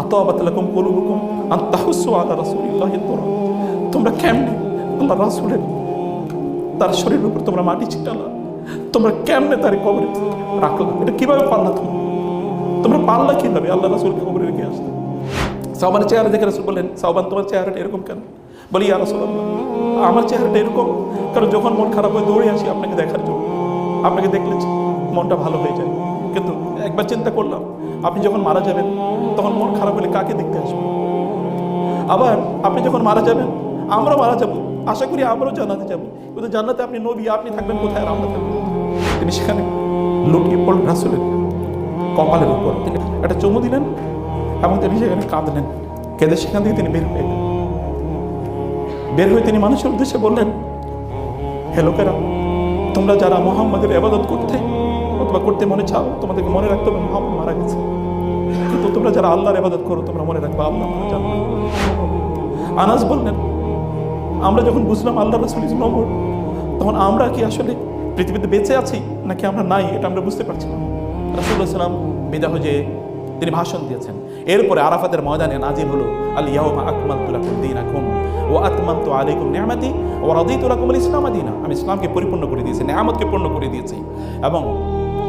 আতাবাত লাকুম কুলুবুকুম আন তাহুসসু আলা রাসূলিল্লাহি তুরা তোমরা কেমনে আল্লাহ রাসূলের, তার শরীরের উপর তোমরা মাটি ছিটালা? তোমরা কেমনে তার কবরে রাখলা? এটা কীভাবে পারলা তোমরা? তোমরা পারলা কীভাবে? আল্লাহ রাসূলকে কবরে রেখে আসতে সাহবানের চেহারা দেখে রাসূল বললেন সাহবান তোমার চেহারাটা এরকম কেন? বলি, ইয়া রাসূলুল্লাহ, আমার চেহারাটা এরকম। কারণ যখন মন খারাপ হয় দৌড়ে আসি আপনাকে দেখার জন্য। আপনাকে দেখলে মনটা ভালো হয়ে যায়। কিন্তু একবার চিন্তা করলাম আপনি যখন মারা যাবেন, তখন মন খারাপ হলে কাকে দেখতে আসবেন? আবার আপনি যখন মারা যাবেন আমরা মারা যাব। আশা করি আমরাও জান্নাতে যাব। কিন্তু জান্নাতে আপনি নবী, আপনি থাকবেন কোথায় আমরা থাকবেন তিনি সেখানে লুকিয়ে পড়লেন রাসুলের কপালের উপর। তিনি একটা চুমু দিলেন এবং তিনি সেখানে কাঁদলেন। কেঁদে সেখান থেকে তিনি বের হয়ে গেলেন। বের হয়ে তিনি মানুষের উদ্দেশ্যে বললেন, হে লোকেরা, তোমরা যারা মোহাম্মদের আবাদত করতে অথবা করতে মনে চাও, তোমাদেরকে মনে রাখতে হবে মোহাম্মদ মারা গেছে। কিন্তু তোমরা যারা আল্লাহর আবাদত করো, তোমরা মনে রাখবে, আল্লাহ না। আনাস বললেন, আমরা যখন বুঝলাম আল্লাহ রাসুল ইজ নমর তখন আমরা কি আসলে পৃথিবীতে বেঁচে আছি, নাকি আমরা নাই, এটা আমরা বুঝতে পারছি না? রাসুল্লাহ সাল্লাম বিদা হয়ে তিনি ভাষণ দিয়েছেন। এরপরে আরাফাতের ময়দানে নাজিল হলো, আল ইয়াউমা আকমাল তুলাকুম দীনাকুম ও আতমাম তো আলাইকুম নিয়ামাতি ও রাদি তুলাকুম আল ইসলাম আদিনা আমি ইসলামকে পরিপূর্ণ করে দিয়েছি নেহামতকে পূর্ণ করে দিয়েছি। এবং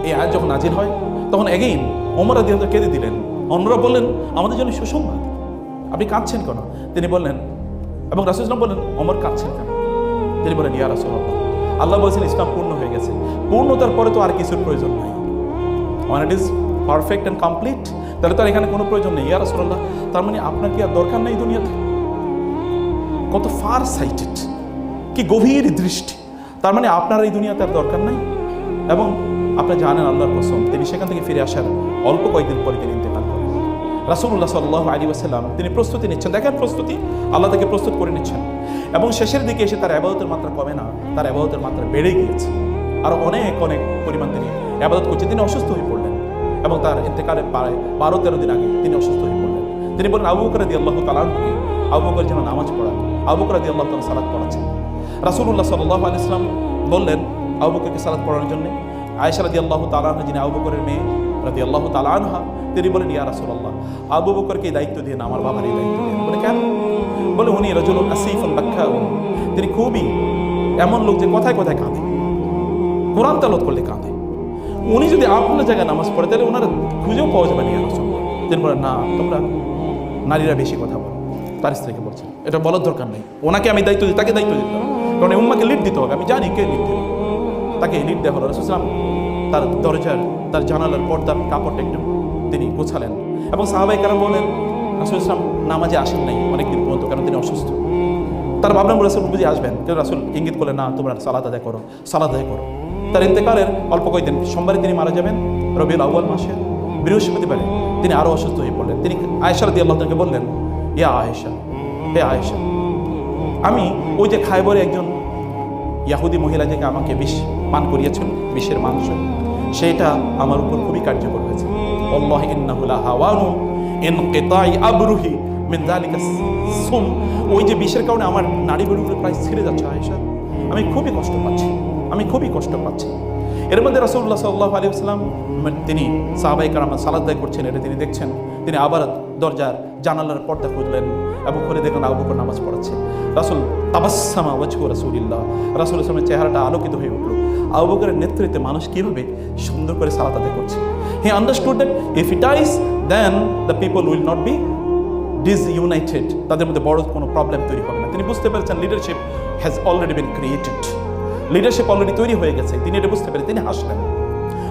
এই আয়াত যখন নাজির হয়, তখন এগেইন ওমর আদি কেঁদে দিলেন। অন্যরা বললেন, আমাদের জন্য সুসংবাদ। আপনি কাঁদছেন কেন? তিনি বললেন, এবং রাসুলাম বললেন অমর কাঁদছেন কেন? তিনি বলেন ইয়া রাসুল আল্লাহ বলছেন, ইসলাম পূর্ণ হয়ে গেছে। পূর্ণতার পরে তো আর কিছুর প্রয়োজন নাই। One it is perfect and complete তাহলে তো আর এখানে কোনো প্রয়োজন নেই। ইয়া রাসুল্লাহ তার মানে আপনার কি আর দরকার নেই দুনিয়াতে? কত ফার সাইটেড কি গভীর দৃষ্টি। তার মানে আপনার এই দুনিয়াতে আর দরকার নাই। এবং আপনি জানেন আল্লাহর কসম, তিনি সেখান থেকে ফিরে আসার অল্প কয়েকদিন পরে তিনি ইন্তেকাল করেন। রাসুল্লাহ সাল্লাহ আলী ওসাল্লাম তিনি প্রস্তুতি নিচ্ছেন। দেখেন প্রস্তুতি, আল্লাহ তাকে প্রস্তুত করে নিচ্ছেন। এবং শেষের দিকে এসে তার আবাদতের মাত্রা কমে না, তার আবাদতের মাত্রা বেড়ে গিয়েছে। আরও অনেক অনেক পরিমাণ তিনি আবাদত করছেন। তিনি অসুস্থ হয়ে পড়লেন এবং তার ইন্তেকালের প্রায় বারো তেরো দিন আগে তিনি অসুস্থ হয়ে পড়লেন। তিনি বলেন, আবু বকর আল্লাহ তালানকে আবু বকর যেন নামাজ পড়ান আবু বকর আল্লাহ তালা সালাদ পড়াচ্ছেন। রাসুল্লাহ সাল্লাহ আলি ইসলাম বললেন, আবু বকরকে সালাদ পড়ানোর জন্য আয়েশা রাদি আল্লাহ তালানহা যিনি আবু বকরের মেয়ে রাদি আল্লাহ তালানহা তিনি বলেন, ইয়া রাসুল্লাহ আবু বকরকে দায়িত্ব দিয়ে আমার বাবার এই দায়িত্ব দিয়ে বলে, কেন? বলে, উনি রজুল আসিফ ব্যাখ্যা তিনি খুবই এমন লোক যে কথায় কথায় কাঁদে। কোরআন তালত করলে কাঁদে। উনি যদি আপনার জায়গায় নামাজ পড়ে, তাহলে ওনারা খুঁজেও পাওয়া যাবে না, ইয়া। তিনি বলেন, না, তোমরা নারীরা বেশি কথা বলো। তার স্ত্রীকে বলছেন, এটা বলার দরকার নেই। ওনাকে আমি দায়িত্ব দিই, তাকে দায়িত্ব দিতে হবে। কারণ উম্মাকে লিড দিতে হবে। আমি জানি কে লিড দেবে। তাকে লিড দেওয়া হলো। রসুলাম তার দরজার, তার জানালার পর্দার কাপড়টা একটু তিনি গোছালেন এবং সাহাবাই কারা বলেন রাসুল ইসলাম নামাজে আসেন নাই অনেকদিন পর্যন্ত কারণ তিনি অসুস্থ। তার ভাবলাম রাসুল বুঝে আসবেন, কিন্তু রাসুল ইঙ্গিত করলেন, না, তোমরা সালাদ আদায় করো সালাদ আদায় করো। তার ইন্তেকালের অল্প কয়েকদিন সোমবারে তিনি মারা যাবেন, রবিউল আউ্য়াল মাসে, বৃহস্পতিবারে তিনি আরও অসুস্থ হয়ে পড়লেন। তিনি আয়েশা দিয়ে আল্লাহ তাকে বললেন, ইয়া আয়েশা, হে আয়েশা, আমি ওই যে খাইবরে একজন ইয়াহুদি মহিলা থেকে আমাকে বিষ পান করিয়েছেন বিষের মাংস। সেটা আমার উপর খুবই কার্যকর হয়েছে। আল্লাহ ইন্নাহুলা হাওয়ানু ইন কেতাই আবরুহি মিন যালিকা সুম। ওই যে বিষের কারণে আমার নারী বেরুগুলো প্রায় ছিঁড়ে যাচ্ছে আয়েশা। আমি খুবই কষ্ট পাচ্ছি। আমি খুবই কষ্ট পাচ্ছি। এর মধ্যে রাসূলুল্লাহ সাল্লাহ আলী আসলাম তিনি সাহাবাই কারামা সালাদাই করছেন। এটা তিনি দেখছেন। তিনি আবার দরজার জানালার পর্দা খুঁজলেন এবং করে দেখলেন আবু বকর নামাজ পড়াচ্ছে। রাসুল তাবাসামা ওয়াজহু রাসূলিল্লাহ। রাসূল ইসলামের চেহারাটা আলোকিত হয়ে উঠল। আবু বকরের নেতৃত্বে মানুষ কীভাবে সুন্দর করে সালাত আদায় করছে? He understood that if it is then the people will not be disunited তাদের মধ্যে বড় কোনো প্রবলেম তৈরি হবে না। তিনি বুঝতে পেরেছেন leadership has already been created leadership already তৈরি হয়ে গেছে। তিনি এটা বুঝতে পেরে তিনি হাসলেন।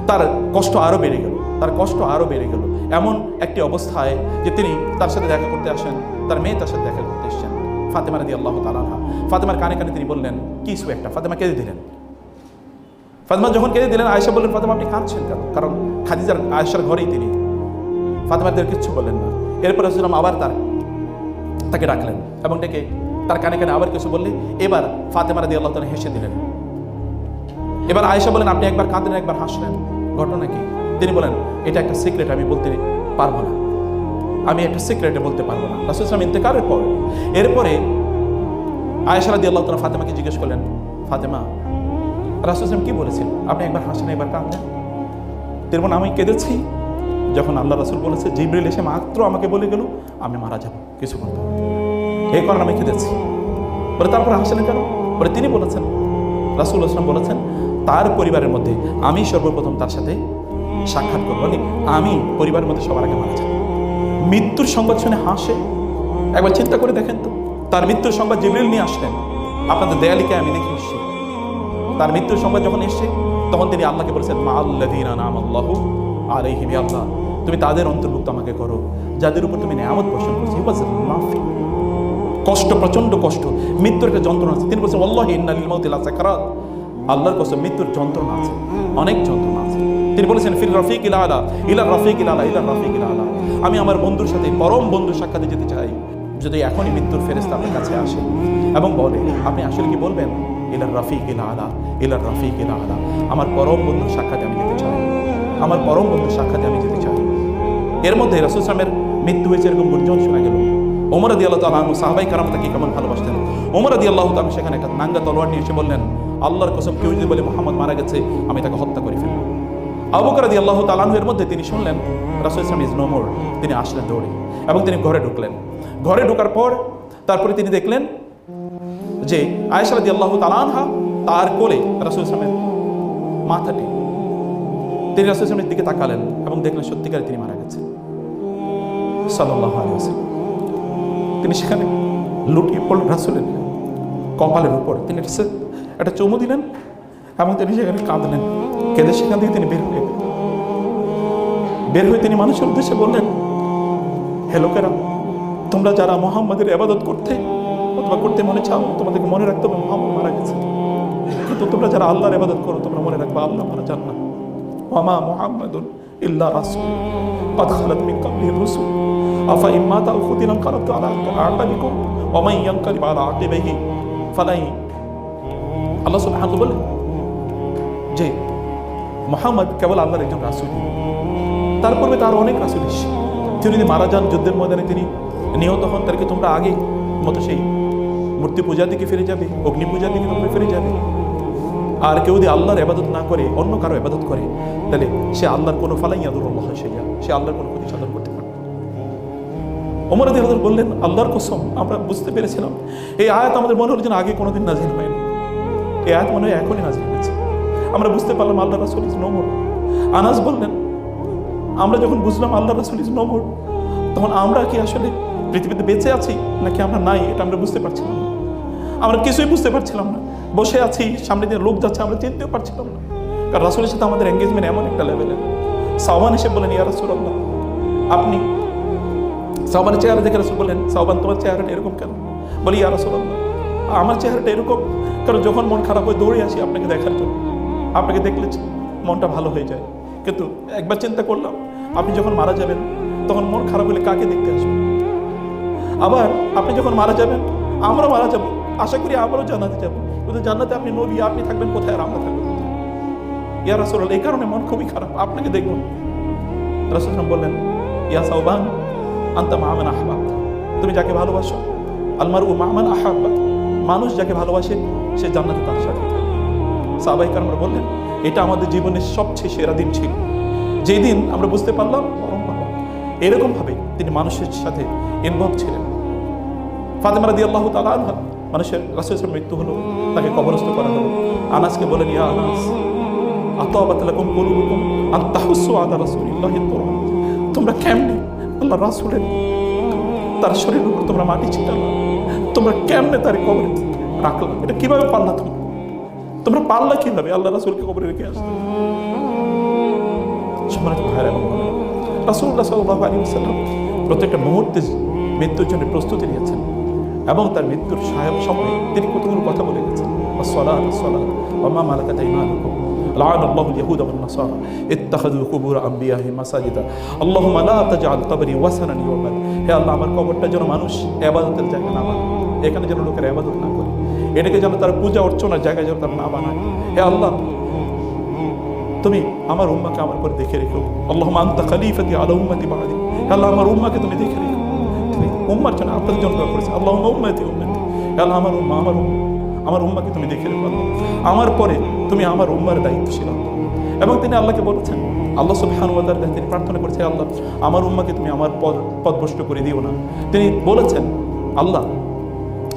তার কষ্ট আরও বেড়ে গেল। তার কষ্ট আরও বেড়ে গেল। এমন একটি অবস্থায় যে তিনি তার সাথে দেখা করতে আসেন, তার মেয়ে তার সাথে দেখা করতে এসেছেন। ফাতেমা রাদি আল্লাহ তালাহা ফাতেমার কানে কানে তিনি বললেন, কি ইস্যু একটা, ফাতেমা কেঁদে দিলেন? ফাতেমা যখন কেঁদে দিলেন, আয়েশা বললেন, ফাতেমা, আপনি কাঁদছেন কেন? কারণ খাদিজার, আয়েশার ঘরেই তিনি। ফাতেমাদের কিচ্ছু বললেন না। এরপরে রসুলাম আবার তার, তাকে ডাকলেন এবং ডেকে তার কানে কানে আবার কিছু বললে, এবার ফাতেমা রাদি আল্লাহ তালা হেসে দিলেন। এবার আয়েশা বলেন আপনি একবার কাঁদলেন একবার হাসলেন। ঘটনা কি? তিনি বলেন, এটা একটা সিক্রেট আমি বলতে পারব না। আমি একটা সিক্রেটে বলতে পারব না। রাসুল ইসলাম ইন্তেকারের পর, এরপরে আয়েশা রাদি আল্লাহ তালা ফাতেমাকে জিজ্ঞেস করলেন, ফাতেমা, রাসুল ইসলাম কি বলেছেন? আপনি একবার হাসেন, একবার কাঁদলেন তিনি বলেন, আমি কেঁদেছি। যখন আল্লাহ রাসুল বলেছে, জিব্রিল এসে মাত্র আমাকে বলে গেল, আমি মারা যাব, কিছু করব এই কারণে আমি কেঁদেছি। বলে, তারপরে হাসলেন কেন? বলে, তিনি বলেছেন, রাসুল আসলাম বলেছেন, তার পরিবারের মধ্যে আমি সর্বপ্রথম তার সাথে সাক্ষাৎ করব। আমি পরিবারের মধ্যে সবার আগে মারা যাব মৃত্যুর সংবাদ শুনে হাসে। একবার চিন্তা করে দেখেন তো, তার মৃত্যুর সংবাদ জিবরিল নিয়ে আসলেন। আপনাদের দেয়ালিকে আমি দেখে এসেছি। তার মৃত্যুর সংবাদ যখন এসছে, তখন তিনি আল্লাহকে বলেছেন, মা আল্লাদিনা নাম আল্লাহ আর এই হিবি আল্লাহ, তুমি তাদের অন্তর্ভুক্ত আমাকে করো, যাদের উপর তুমি নেয়ামত পোষণ করছ। কষ্ট প্রচণ্ড কষ্ট। মৃত্যুর একটা যন্ত্রণা আছে। তিনি বলছেন আল্লাহ ইন্নালিল মাউতিল সাকারাত। আল্লাহর কসম, মৃত্যুর যন্ত্রণা আছে। অনেক যন্ত্রণা আছে। তিনি বলেছেন, ফির রফিক ইলা আলা, ইলা রফিক ইলা আলা, ইলা রফিক ইলা আলা। আমি আমার বন্ধুর সাথে, পরম বন্ধুর সাক্ষাতে যেতে চাই। যদি এখনই মৃত্যুর ফেরেস্তা আপনার কাছে আসে এবং বলে, আপনি আসলে কি বলবেন? ইলার রফিক ইলা আলা ইলার রফিক ইলা আলা। আমার পরম বন্ধুর সাক্ষাতে আমি যেতে চাই। আমার পরম বন্ধুর সাক্ষাতে আমি যেতে চাই। এর মধ্যে রাসুল সালামের মৃত্যু হয়েছে এরকম গুঞ্জন শোনা গেল। ওমর আদি আল্লাহ তালা সাহাবাই কারাম তাকে কেমন ভালোবাসতেন? ওমর আদি আল্লাহ তালা সেখানে একটা নাঙ্গা তলোয়ার নিয়ে এসে বললেন, আল্লাহর কসম কেউ যদি বলে মোহাম্মদ মারা গেছে, আমি তাকে হত্যা করে ফেলব। আবুকর আদি আল্লাহ তালাহের মধ্যে তিনি শুনলেন রাসুল ইসলাম ইজ নোমর তিনি আসলেন দৌড়ে এবং তিনি ঘরে ঢুকলেন। ঘরে ঢোকার পর তারপরে তিনি দেখলেন যে আয়েশা রাদি আল্লাহ তালানহা তার কোলে রাসুল ইসলামের মাথাটি, তিনি রাসুল ইসলামের দিকে তাকালেন এবং দেখলেন সত্যিকারে তিনি মারা গেছেন। সাল্লাহ তিনি সেখানে লুটিয়ে পড়লেন রাসুলের কপালের উপর। তিনি একটা চুমু দিলেন এবং তিনি সেখানে কাঁদলেন কেঁদে সেখান থেকে তিনি বের হয়ে গেলেন বের হয়ে তিনি মানুষের উদ্দেশ্যে বললেন হে লোকেরা তোমরা যারা মোহাম্মদের আবাদত করতে অথবা করতে মনে চাও তোমাদেরকে মনে রাখতে হবে মোহাম্মদ মারা গেছে কিন্তু তোমরা যারা আল্লাহর আবাদত করো তোমরা মনে রাখবে আল্লাহ মারা যান না ওয়ামা মুহাম্মাদুন ইল্লা রাসূল قد خلت من قبله الرسل أفإن مات أو قتل انقلبتم على أعقابكم ومن ينقلب على عقبيه فلن আল্লাহ সুবহানাহু বলেন যে মোহাম্মদ কেবল আল্লাহর একজন রাসূল। তার পূর্বে তার অনেক রাসূল এসেছে। তিনি যদি মারা যান যুদ্ধের ময়দানে, তিনি নিহত হন তাদেরকে তোমরা আগে মতো সেই মূর্তি পূজা দিকে ফিরে যাবে, অগ্নি পূজার দিকে তোমরা ফিরে যাবে? আর কেউ যদি আল্লাহর এবাদত না করে, অন্য কারও এবাদত করে, তাহলে সে আল্লাহর কোনো ফালাই আদর আল্লাহ সে আল্লাহর কোনো ক্ষতি সাধন করতে পারে না। ওমর আদি হজর বললেন, আল্লাহর কসম, আমরা বুঝতে পেরেছিলাম। এই আয়াত আমাদের মনে হলো যেন আগে কোনোদিন নাজিল হয়নি। এই আয়াত মনে হয় এখনই নাজিল হয়েছে। আমরা বুঝতে পারলাম আল্লাহ রাসুল ইজ নোমর আনাস বললেন, আমরা যখন বুঝলাম আল্লাহ রাসুল ইজ নোমর তখন আমরা কি আসলে পৃথিবীতে বেঁচে আছি নাকি আমরা নাই? এটা আমরা বুঝতে পারছিলাম না। আমরা কিছুই বুঝতে পারছিলাম না। বসে আছি, সামনে দিয়ে লোক যাচ্ছে, আমরা চিনতেও পারছিলাম না। কারণ রাসুলের সাথে আমাদের এঙ্গেজমেন্ট এমন একটা লেভেলের সাহবান এসে বলেন ইয়া রাসুল আল্লাহ আপনি সাহবানের চেহারা দেখে রাসুল বললেন সাহবান তোমার চেহারাটা এরকম কেন? বলি, ইয়া রাসুল আল্লাহ আমার চেহারাটা এরকম, কারণ যখন মন খারাপ হয়ে দৌড়ে আসি আপনাকে দেখার জন্য। আপনাকে দেখলে মনটা ভালো হয়ে যায়। কিন্তু একবার চিন্তা করলাম, আপনি যখন মারা যাবেন, তখন মন খারাপ হলে কাকে দেখতে আসবেন? আবার আপনি যখন মারা যাবেন আমরা মারা যাব। আশা করি আমরাও জানাতে যাব। কিন্তু জান্নাতে আপনি নবী, আপনি থাকবেন কোথায় আর আমরা কোথায়? ইয়া রাসুল এই কারণে মন খুবই খারাপ। আপনাকে দেখুন রাসুল বললেন, ইয়া সাউবান আন্তা মাহমান আহবাব। তুমি যাকে ভালোবাসো আলমার ও মাহমান আহাব্বা। মানুষ যাকে ভালোবাসে, সে জান্নাতে তার সাথে থাকে সাহাবাই বললেন, এটা আমাদের জীবনের সবচেয়ে সেরা দিন ছিল। যেই দিন আমরা বুঝতে পারলাম এরকমভাবে তিনি মানুষের সাথে ইনভলভ ছিলেন। ফাতেমা রাদি আল্লাহ তালা মানুষের রাসুলের মৃত্যু হলো, তাকে কবরস্থ করা হলো। আনাসকে বলেন ইয়া আনাস আতাবাতলাকুম কুলুবুকুম আন তাহুসসু আলা রাসূলিল্লাহি তুরআন তোমরা কেমনে আল্লাহ রাসূলের তার শরীরের উপর তোমরা মাটি ছিটালো? তোমরা কেমনে তার কবরে রাখলা? এটা কীভাবে পারলা তোমরা তোমরা পারলা কিভাবে আল্লাহ রাসূলকে কবরে রেখে আসতে সম্মানিত ভাইরা এবং বোনেরা, রাসূলুল্লাহ সাল্লাল্লাহু আলাইহি ওয়াসাল্লাম প্রত্যেকটা মুহূর্তে মৃত্যুর জন্য প্রস্তুতি নিয়েছেন এবং তার মৃত্যুর সাহেব সময় তিনি কতগুলো কথা বলে গেছেন الصلاة الصلاة وما ملكت أيمانكم لعن الله اليهود والنصارى اتخذوا قبور أنبيائهم مساجدا اللهم لا تجعل قبري وثنا يعبد হে আল্লাহ আমার কবরটা যেন মানুষ এবাদতের জায়গা না বানায় এখানে যেন লোকের এবাদত না করে এটাকে যেন তার পূজা অর্চনার জায়গায় যেন তারা না বানায়। হে আল্লাহ, তুমি আমার উম্মাকে আমার পরে দেখে রেখো। আল্লাহ আন্তা খালিফাতি আলা উম্মতি বাহাদি আল্লাহ, আমার উম্মাকে তুমি দেখে রেখো। তুমি উম্মার জন্য আপনাদের জন্য করেছে। আল্লাহ উম্মতি উম্মতি। আল্লাহ, আমার উম্মা আমার উম্মা, আমার উম্মাকে তুমি দেখে রেখো। আমার পরে তুমি আমার উম্মার দায়িত্বশীল। এবং তিনি আল্লাহকে বলেছেন, আল্লাহ সুবহানুয়াতার কাছে তিনি প্রার্থনা করেছে আল্লাহ, আমার উম্মাকে তুমি আমার পদ পদভ্রষ্ট করে দিও না। তিনি বলেছেন, আল্লাহ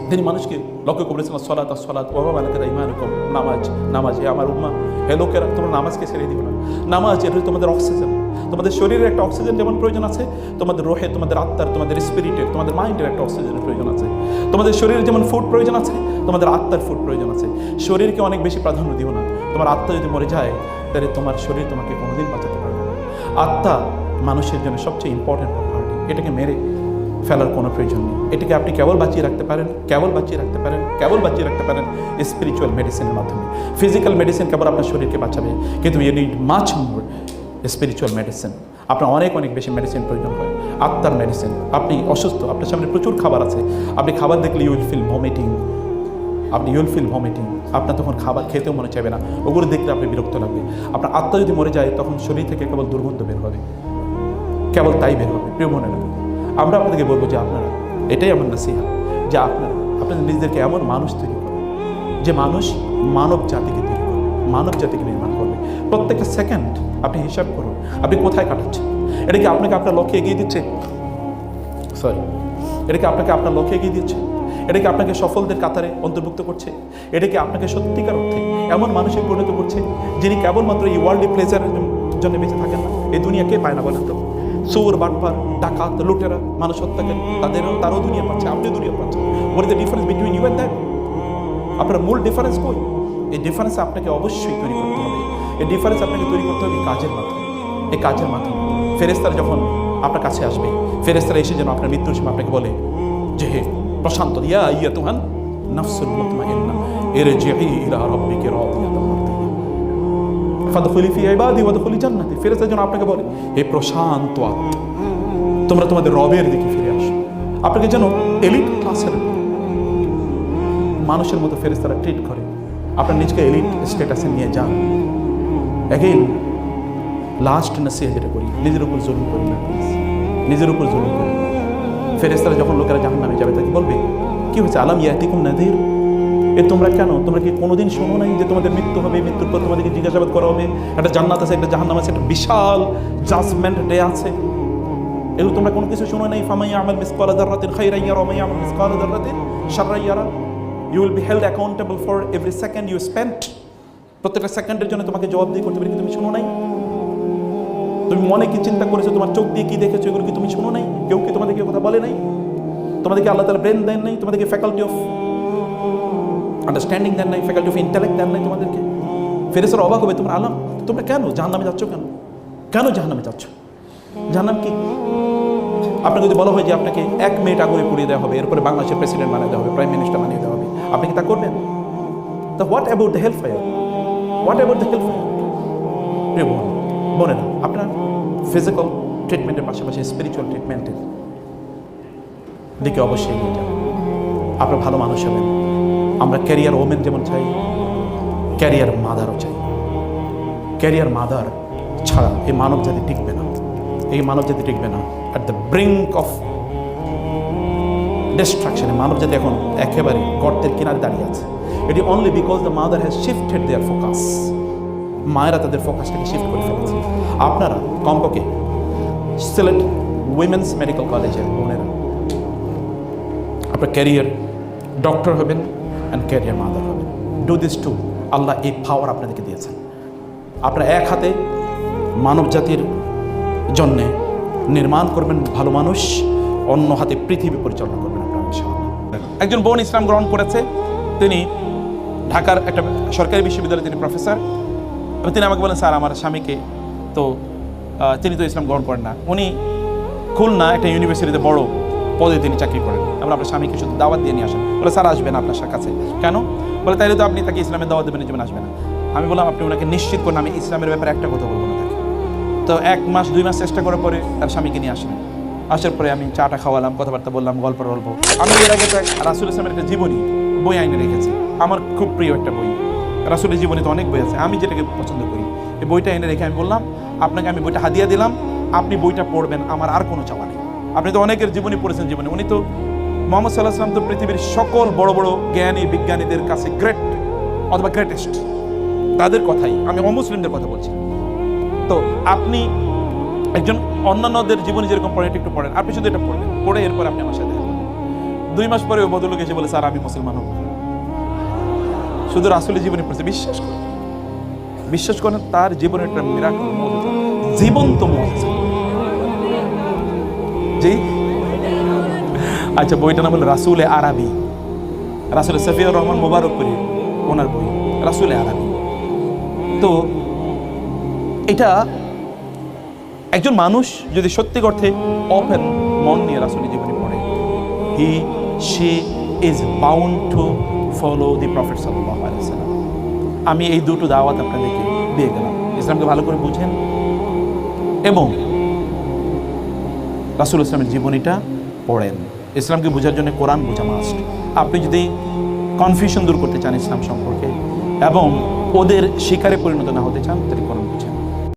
তিনি মানুষকে লক্ষ্য করেছিলেন সলাত আর সলাত ওবা বালাকার ইমানুকম, নামাজ নামাজ হে আমার উম্মা, হে লোকেরা, তোমরা নামাজকে ছেড়ে দিও না। নামাজ, এটা তোমাদের অক্সিজেন। তোমাদের শরীরের একটা অক্সিজেন যেমন প্রয়োজন আছে, তোমাদের রোহে, তোমাদের আত্মার, তোমাদের স্পিরিটের তোমাদের মাইন্ডের একটা অক্সিজেনের প্রয়োজন আছে। তোমাদের শরীরের যেমন ফুড প্রয়োজন আছে, তোমাদের আত্মার ফুড প্রয়োজন আছে। শরীরকে অনেক বেশি প্রাধান্য দিও না। তোমার আত্মা যদি মরে যায়, তাহলে তোমার শরীর তোমাকে কোনোদিন বাঁচাতে পারবে না। আত্মা মানুষের জন্য সবচেয়ে ইম্পর্টেন্ট প্রপার্টি এটাকে মেরে ফেলার কোনো প্রয়োজন নেই। এটাকে আপনি কেবল বাঁচিয়ে রাখতে পারেন, কেবল বাঁচিয়ে রাখতে পারেন, কেবল বাঁচিয়ে রাখতে পারেন স্পিরিচুয়াল মেডিসিনের মাধ্যমে। ফিজিক্যাল মেডিসিন কেবল আপনার শরীরকে বাঁচাবে, কিন্তু you need much more spiritual medicine আপনার অনেক অনেক বেশি মেডিসিন প্রয়োজন হয়। আত্মার মেডিসিন আপনি অসুস্থ, আপনার সামনে প্রচুর খাবার আছে। আপনি খাবার দেখলে ইউ উইল ফিল ভমিটিং আপনি ইউল ফিল ভমিটিং আপনার তখন খাবার খেতেও মনে চাইবে না। ওগুলো দেখলে আপনি বিরক্ত লাগবে। আপনার আত্মা যদি মরে যায়, তখন শরীর থেকে কেবল দুর্গন্ধ বের হবে। কেবল তাই বের হবে। প্রিয় মনে রাখবে আমরা আপনাদেরকে বলব যে আপনারা, এটাই আমার নাসিহা, যে আপনারা, আপনাদের নিজেদেরকে এমন মানুষ তৈরি করবে যে মানুষ মানব জাতিকে তৈরি করবে, মানব জাতিকে নির্মাণ করবে। প্রত্যেকটা সেকেন্ড আপনি হিসাব করুন, আপনি কোথায় কাটাচ্ছেন? এটা কি আপনাকে আপনার লক্ষ্যে এগিয়ে দিচ্ছে? সরি এটা কি আপনাকে আপনার লক্ষ্যে এগিয়ে দিচ্ছে? এটা কি আপনাকে সফলদের কাতারে অন্তর্ভুক্ত করছে? এটা কি আপনাকে সত্যিকার অর্থে এমন মানুষে পরিণত করছে, যিনি কেবলমাত্র এই ওয়ার্ল্ডে প্লেজারের জন্য বেঁচে থাকেন না? এই দুনিয়াকে পায় না বলেন তো। চোর, বাটপার, ডাকাত, লুটেরা মানুষ হত্যাকারী তাদেরও তারও দুনিয়া পাচ্ছে আপনি দুনিয়া পাচ্ছেন is the difference between you and that আপনার মূল ডিফারেন্স কই? এই ডিফারেন্স আপনাকে অবশ্যই তৈরি করতে হবে। এই ডিফারেন্স আপনাকে তৈরি করতে হবে কাজের মাধ্যমে। এই কাজের মাধ্যমে। ফেরেস্তারা যখন আপনার কাছে আসবে ফেরেস্তারা এসে যেন আপনার মৃত্যুর সময় আপনাকে বলে, যে হে প্রশান্ত ইয়া ইয়া তুহান নাফসুল মুতমাইন্না ইরজিই ইলা রাব্বিকি রাদিয়াতাম মারদিয়া ফাদখুলি ফি ইবাদি ওয়াদখুলি জান্নাতি। ফেরেস্তা যেন আপনাকে বলে প্রশান্ত আত্মা, তোমরা তোমাদের রবের দিকে ফিরে আসো। আপনাকে যেন এলিট ক্লাসের মানুষের মতো ফেরেস্তারা ট্রিট করে। আপনার নিজকে এলিট স্ট্যাটাসে নিয়ে যান। অ্যাগেইন লাস্ট নাসিয়া যেটা করি, নিজের উপর জুলুম করি না নিজের উপর জুলুম করি। ফেরেস্তারা যখন লোকেরা জাহান নামে যাবে, তাকে বলবে, কি হয়েছে? আলাম ইয়াতিকুম নাদির? এ তোমরা কেন? তোমরা কি কোনোদিন শোনো নাই যে তোমাদের মৃত্যু হবে, মৃত্যুর পর তোমাদেরকে জিজ্ঞাসাবাদ করা হবে? একটা জান্নাত আছে, একটা জাহান্নাম আছে, একটা বিশাল জাজমেন্ট ডে আছে। এগুলো তোমরা কোনো কিছু শোনো নাই? ফামাই আমার মিস কলা ফামাইয়া আমাল মিসকাল দাররাতিন খাইরাইয়ারা ওমাইয়া আমাল মিসকাল দাররাতিন শাররাইয়ারা you will be held accountable for every second you spent প্রত্যেকটা সেকেন্ডের জন্য তোমাকে জবাব দিয়ে করতে পারি তুমি শোনো নাই? তুমি মনে কি চিন্তা করেছ? তোমার চোখ দিয়ে কি দেখেছ? এগুলো কি তুমি শোনো নাই? কেউ কি তোমাদেরকে কথা বলে নাই? তোমাদেরকে আল্লাহ তালা ব্রেন দেন নাই? তোমাদেরকে ফ্যাকাল্টি অফ আন্ডারস্ট্যান্ডিং দেন নাই ফ্যাকাল্টি অফ ইন্টেলেক্ট দেন নাই তোমাদেরকে। ফেরেসের অবাক হবে, তোমরা আলাম, তোমরা কেন জাহান্নামে যাচ্ছ কেন? কেন জাহান্নামে যাচ্ছ? জাহান্নাম কি? আপনাকে যদি বলা হয় যে আপনাকে এক মিনিট আগুনে পুড়িয়ে দেওয়া হবে, এরপরে বাংলাদেশের প্রেসিডেন্ট বানিয়ে দেওয়া হবে প্রাইম মিনিস্টার বানিয়ে দেওয়া হবে, আপনি কি তা করবেন? তা what about the hellfire what about the hellfire বোন বোনেরা আপনার ফিজিক্যাল ট্রিটমেন্টের পাশাপাশি স্পিরিচুয়াল ট্রিটমেন্টের দিকে অবশ্যই এগিয়ে যাবেন আপনার ভালো মানুষ হবেন। আমরা ক্যারিয়ার ওমেন যেমন চাই ক্যারিয়ার মাদারও চাই। ক্যারিয়ার মাদার ছাড়া এই মানব জাতি টিকবে না। এই মানব জাতি টিকবে না। অ্যাট দ্য ব্রিঙ্ক অফ ডিস্ট্রাকশনে মানব জাতি এখন একেবারে গর্তের কিনারে দাঁড়িয়ে আছে। এটি only because the mother has shifted their focus মায়েরা তাদের ফোকাসটাকে শিফট করে ফেলেছে। আপনারা কমপক্ষে সিলেট উইমেন্স মেডিকেল কলেজের বোনেরা, আপনার ক্যারিয়ার ডক্টর হবেন অ্যান্ড ক্যারিয়ার মাদার হবেন ডু দিস টু আল্লাহ এই পাওয়ার আপনাদেরকে দিয়েছেন। আপনারা এক হাতে মানব জাতির জন্যে নির্মাণ করবেন ভালো মানুষ, অন্য হাতে পৃথিবী পরিচালনা করবেন আপনারা একজন বোন ইসলাম গ্রহণ করেছে। তিনি ঢাকার একটা সরকারি বিশ্ববিদ্যালয়ে তিনি প্রফেসর। এবং তিনি আমাকে বলেন, স্যার, আমার স্বামীকে তো তিনি তো ইসলাম গ্রহণ করেন না। উনি খুলনা, একটা ইউনিভার্সিটিতে বড় পদে তিনি চাকরি করেন। আমরা আপনার স্বামীকে শুধু দাওয়াত দিয়ে নিয়ে আসেন। বলে, স্যার আসবেন আপনার কাছে। কেন? বলে, তাইলে তো আপনি তাকে ইসলামের দাওয়াত দেবেন জীবন আসবে না। আমি বললাম, আপনি ওনাকে নিশ্চিত করুন, আমি ইসলামের ব্যাপারে একটা কথা বলব না তাকে। তো এক মাস, দুই মাস চেষ্টা করার পরে তার স্বামীকে নিয়ে আসলেন। আসার পরে আমি চাটা খাওয়ালাম, কথাবার্তা বললাম, গল্প গল্প আমি এর আগে তো রাসুল ইসলামের একটা জীবনী, বই আইনে রেখেছি। আমার খুব প্রিয় একটা বই। রাসুলের জীবনে তো অনেক বই আছে, আমি যেটাকে পছন্দ করি। এই বইটা এনে রেখে আমি বললাম, আপনাকে আমি বইটা হাদিয়া দিলাম, আপনি বইটা পড়বেন, আমার আর কোনো চাওয়া নেই। আপনি তো অনেকের জীবনী পড়েছেন জীবনে। উনি তো মোহাম্মদ সাল্লাহ সাল্লাম তো পৃথিবীর সকল বড় বড় জ্ঞানী বিজ্ঞানীদের কাছে গ্রেট অথবা গ্রেটেস্ট তাদের কথাই। আমি অমুসলিমদের কথা বলছি। তো আপনি একজন অন্যান্যদের জীবনে যেরকম পড়েন, একটু পড়েন। আপনি শুধু এটা পড়বেন। পড়ে এরপর আপনি আমার সাথে দুই মাস পরে ওই ভদ্রলোক এসে বলে, স্যার, আমি মুসলমান হব। শুধু রাসুলের জীবনে পড়েছে। বিশ্বাস করেন। বিশ্বাস করেন, তার জীবনে একটা মিরাকল জীবন্ত মুজিজা। জি? আচ্ছা বইটা নাম হলো রাসুল আরবি। রাসুল সফিউর রহমান মোবারক করি ওনার বই, রাসুল আরবি। তো এটা একজন মানুষ যদি সত্যি অর্থে অপেন মন নিয়ে রাসুলের জীবনে পড়ে he say is bound to follow the prophet আলাইসাল্লাম আমি এই দুটো দাওয়াত আপনাদেরকে দিয়ে গেলাম। ইসলামকে ভালো করে বুঝেন। এবং রাসুল ইসলামের জীবনীটা পড়েন। ইসলামকে বোঝার জন্য কোরআন বোঝা মাস্ট আপনি যদি কনফিউশন দূর করতে চান ইসলাম সম্পর্কে এবং ওদের শিকারে পরিণত না হতে চান, তাহলে কোরআন